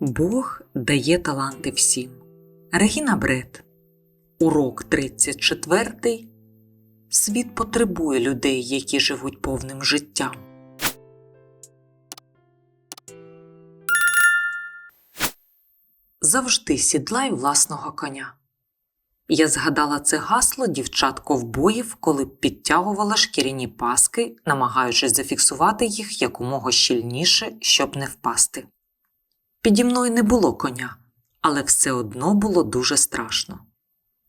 Бог дає таланти всім. Регіна Бред. Урок 34. Світ потребує людей, які живуть повним життям. Завжди сідлай власного коня. Я згадала це гасло дівчат ковбоїв, коли підтягувала шкіряні паски, намагаючись зафіксувати їх якомога щільніше, щоб не впасти. Піді мною не було коня, але все одно було дуже страшно.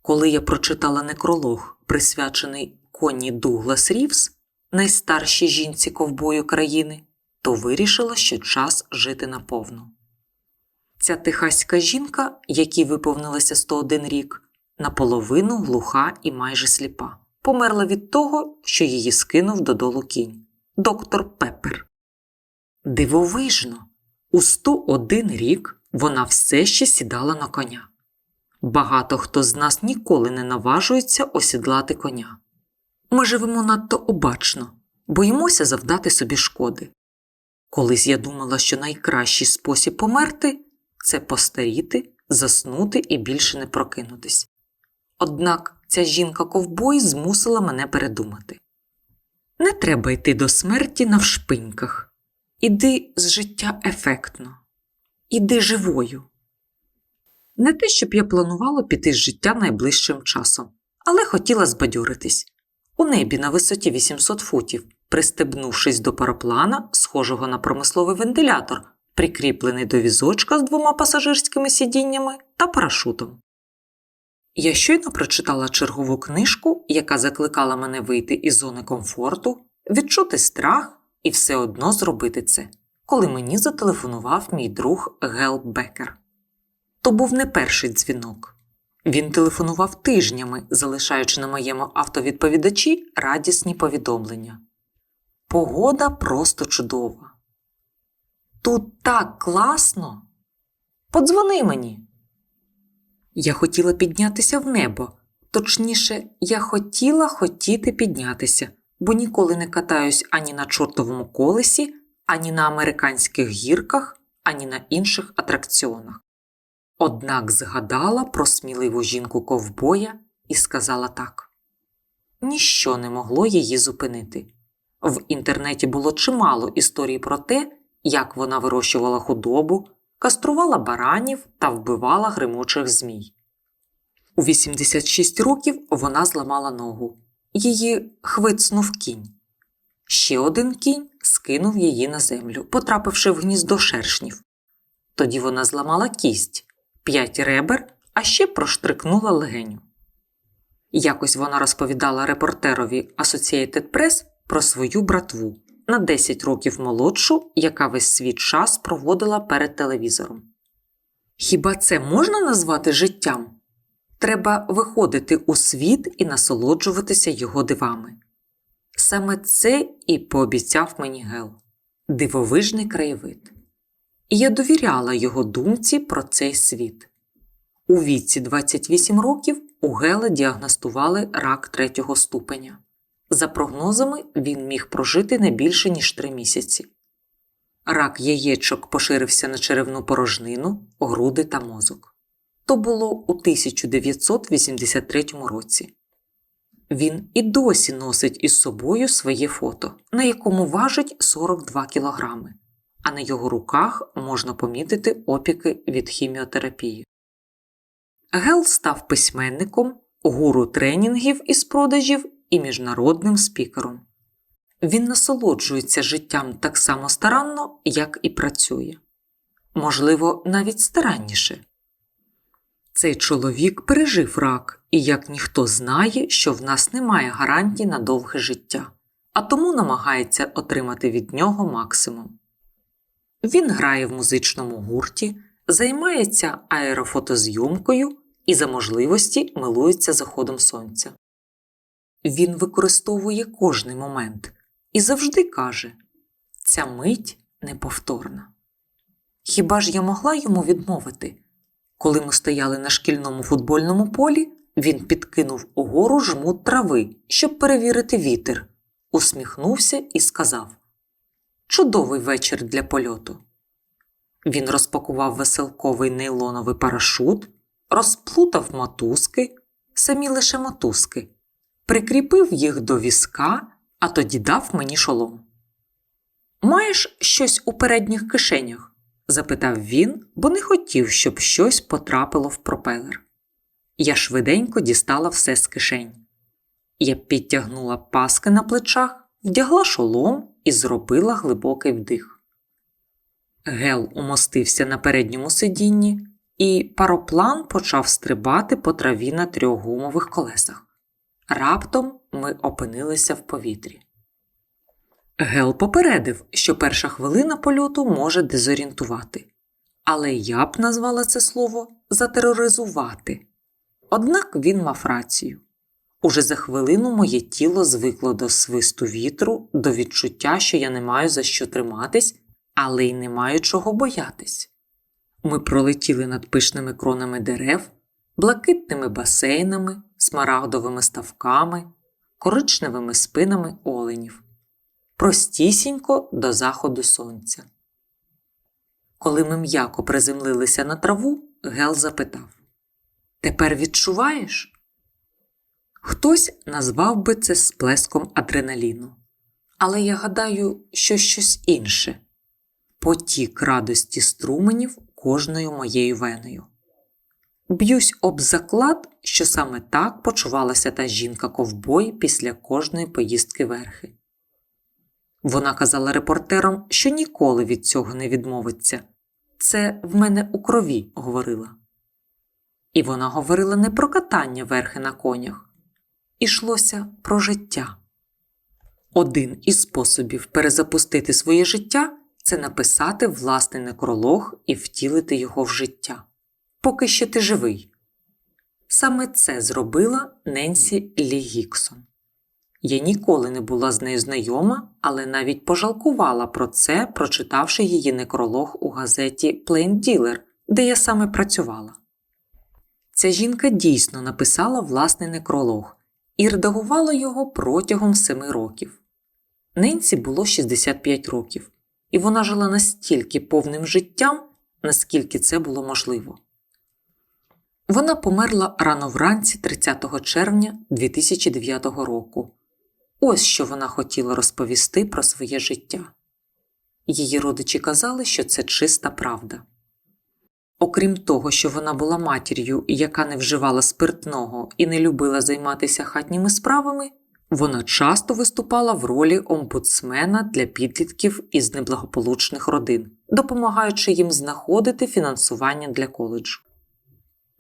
Коли я прочитала некролог, присвячений коні Дуглас Рівс, найстаршій жінці ковбою країни, то вирішила, що час жити наповну. Ця техаська жінка, якій виповнилося 101 рік, наполовину глуха і майже сліпа, померла від того, що її скинув додолу кінь доктор Пеппер. Дивовижно, у 101 рік вона все ще сідала на коня. Багато хто з нас ніколи не наважується осідлати коня. Ми живемо надто обачно, боїмося завдати собі шкоди. Колись я думала, що найкращий спосіб померти це постаріти, заснути і більше не прокинутись. Однак ця жінка ковбой змусила мене передумати. Не треба йти до смерті навшпиньках. Іди з життя ефектно, іди живою. Не те, щоб я планувала піти з життя найближчим часом, але хотіла збадьоритись. У небі на висоті 800 футів, пристебнувшись до параплана, схожого на промисловий вентилятор, прикріплений до візочка з двома пасажирськими сидіннями та парашутом. Я щойно прочитала чергову книжку, яка закликала мене вийти із зони комфорту, відчути страх і все одно зробити це, коли мені зателефонував мій друг Гел Бекер. То був не перший дзвінок. Він телефонував тижнями, залишаючи на моєму автовідповідачі радісні повідомлення. Погода просто чудова. Тут так класно. Подзвони мені. Я хотіла піднятися в небо. Точніше, я хотіла хотіти піднятися, бо ніколи не катаюсь ані на чортовому колесі, ані на американських гірках, ані на інших атракціонах. Однак згадала про сміливу жінку ковбоя і сказала так: ніщо не могло її зупинити. В інтернеті було чимало історій про те, як вона вирощувала худобу, каструвала баранів та вбивала гримучих змій. У 86 років вона зламала ногу. Її хвицнув кінь. Ще один кінь скинув її на землю, потрапивши в гніздо шершнів. Тоді вона зламала кість, п'ять ребер, а ще проштрикнула легеню. Якось вона розповідала репортерові Associated Press про свою братву на 10 років молодшу, яка весь свій час проводила перед телевізором. Хіба це можна назвати життям? Треба виходити у світ і насолоджуватися його дивами. Саме це і пообіцяв мені Гел дивовижний краєвид. І я довіряла його думці про цей світ. У віці 28 років у Гела діагностували рак третього ступеня. За прогнозами, він міг прожити не більше, ніж три місяці. Рак яєчок поширився на черевну порожнину, груди та мозок. То було у 1983 році. Він і досі носить із собою своє фото, на якому важить 42 кілограми, а на його руках можна помітити опіки від хіміотерапії. Гел став письменником, гуру тренінгів із продажів і міжнародним спікером. Він насолоджується життям так само старанно, як і працює, можливо, навіть старанніше. Цей чоловік пережив рак і як ніхто знає, що в нас немає гарантій на довге життя, а тому намагається отримати від нього максимум. Він грає в музичному гурті, займається аерофотозйомкою і за можливості милується заходом сонця. Він використовує кожний момент і завжди каже ця мить неповторна. Хіба ж я могла йому відмовити? Коли ми стояли на шкільному футбольному полі, він підкинув угору жмут трави, щоб перевірити вітер, усміхнувся і сказав Чудовий вечір для польоту. Він розпакував веселковий нейлоновий парашут, розплутав мотузки, самі лише мотузки, прикріпив їх до візка, а тоді дав мені шолом. Маєш щось у передніх кишенях? Запитав він, бо не хотів, щоб щось потрапило в пропелер. Я швиденько дістала все з кишень. Я підтягнула паски на плечах, вдягла шолом і зробила глибокий вдих. Гел умостився на передньому сидінні, і пароплан почав стрибати по траві на трьох гумових колесах. Раптом ми опинилися в повітрі. Гел попередив, що перша хвилина польоту може дезорієнтувати, але я б назвала це слово затероризувати. Однак він мав рацію. Уже за хвилину моє тіло звикло до свисту вітру, до відчуття, що я не маю за що триматись, але й не маю чого боятись. Ми пролетіли над пишними кронами дерев, блакитними басейнами, смарагдовими ставками, коричневими спинами оленів, простісінько до заходу сонця. Коли ми м'яко приземлилися на траву, Гел запитав Тепер відчуваєш? Хтось назвав би це сплеском адреналіну. Але я гадаю, що щось інше потік радості струменів кожною моєю веною. Б'юсь об заклад, що саме так почувалася та жінка ковбой після кожної поїздки верхи. Вона казала репортерам, що ніколи від цього не відмовиться. Це в мене у крові говорила. І вона говорила не про катання верхи на конях, ішлося про життя. Один із способів перезапустити своє життя це написати власний некролог і втілити його в життя. Поки ще ти живий. Саме це зробила Ненсі Лі Гіксон. Я ніколи не була з нею знайома, але навіть пожалкувала про це, прочитавши її некролог у газеті Plain Dealer, де я саме працювала. Ця жінка дійсно написала власний некролог і редагувала його протягом семи років. Ненсі було 65 років, і вона жила настільки повним життям, наскільки це було можливо. Вона померла рано вранці 30 червня 2009 року. Ось що вона хотіла розповісти про своє життя. Її родичі казали, що це чиста правда. Окрім того, що вона була матір'ю, яка не вживала спиртного і не любила займатися хатніми справами, вона часто виступала в ролі омбудсмена для підлітків із неблагополучних родин, допомагаючи їм знаходити фінансування для коледжу.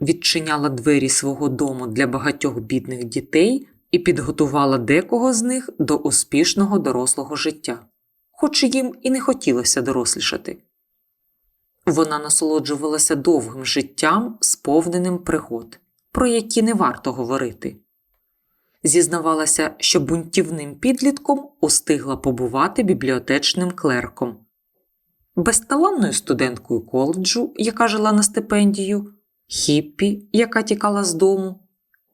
Відчиняла двері свого дому для багатьох бідних дітей і підготувала декого з них до успішного дорослого життя, хоч їм і не хотілося дорослішати. Вона насолоджувалася довгим життям, сповненим пригод, про які не варто говорити. Зізнавалася, що бунтівним підлітком устигла побувати бібліотечним клерком, безталанною студенткою коледжу, яка жила на стипендію, хіппі, яка тікала з дому,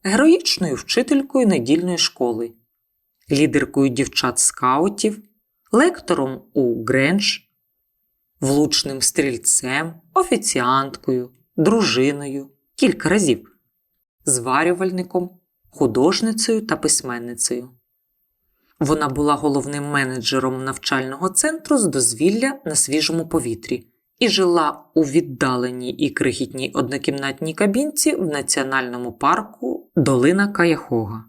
героїчною вчителькою недільної школи, лідеркою дівчат скаутів, лектором у Гренч, влучним стрільцем, офіціанткою, дружиною кілька разів, зварювальником, художницею та письменницею. Вона була головним менеджером навчального центру з дозвілля на свіжому повітрі і жила у віддаленій і крихітній однокімнатній кабінці в національному парку Долина Каяхога.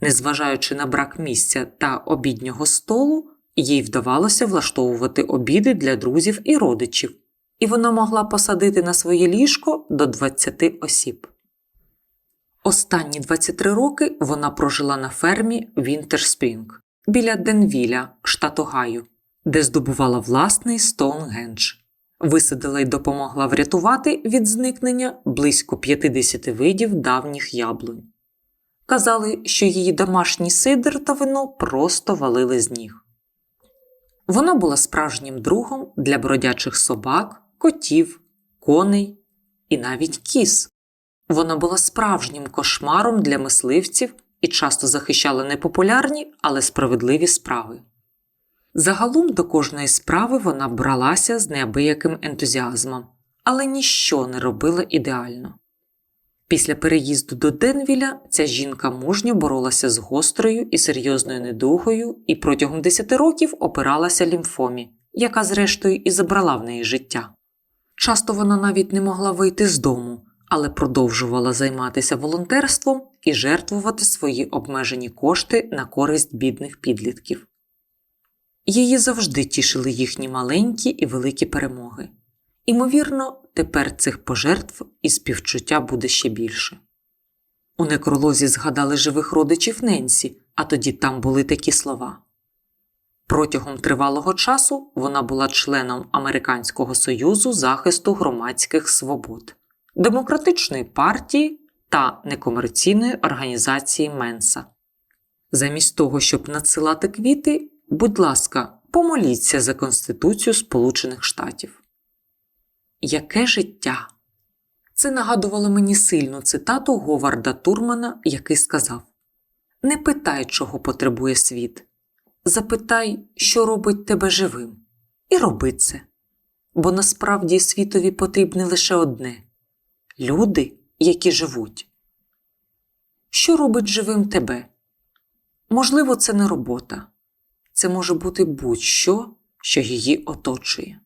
Незважаючи на брак місця та обіднього столу, їй вдавалося влаштовувати обіди для друзів і родичів, і вона могла посадити на своє ліжко до 20 осіб. Останні 23 роки вона прожила на фермі Вінтерспрінг біля Денвіля, штат Огайо, де здобувала власний Стоунгендж. Висадила й допомогла врятувати від зникнення близько 50 видів давніх яблунь. Казали, що її домашній сидр та вино просто валили з ніг. Вона була справжнім другом для бродячих собак, котів, коней і навіть кіз. Вона була справжнім кошмаром для мисливців і часто захищала непопулярні, але справедливі справи. Загалом до кожної справи вона бралася з неабияким ентузіазмом, але ніщо не робила ідеально. Після переїзду до Денвіля ця жінка мужньо боролася з гострою і серйозною недугою і протягом 10 років опиралася лімфомі, яка, зрештою, і забрала в неї життя. Часто вона навіть не могла вийти з дому, але продовжувала займатися волонтерством і жертвувати свої обмежені кошти на користь бідних підлітків. Її завжди тішили їхні маленькі і великі перемоги. Імовірно, тепер цих пожертв і співчуття буде ще більше. У некролозі згадали живих родичів Ненсі, а тоді там були такі слова. Протягом тривалого часу вона була членом Американського союзу захисту громадських свобод, демократичної партії та некомерційної організації Менса. Замість того, щоб надсилати квіти, будь ласка, помоліться за Конституцію Сполучених Штатів. Яке життя? Це нагадувало мені сильну цитату Говарда Турмана, який сказав: Не питай, чого потребує світ. Запитай, що робить тебе живим, і роби це. Бо насправді світові потрібне лише одне люди, які живуть. Що робить живим тебе? Можливо, це не робота, це може бути будь-що, що її оточує.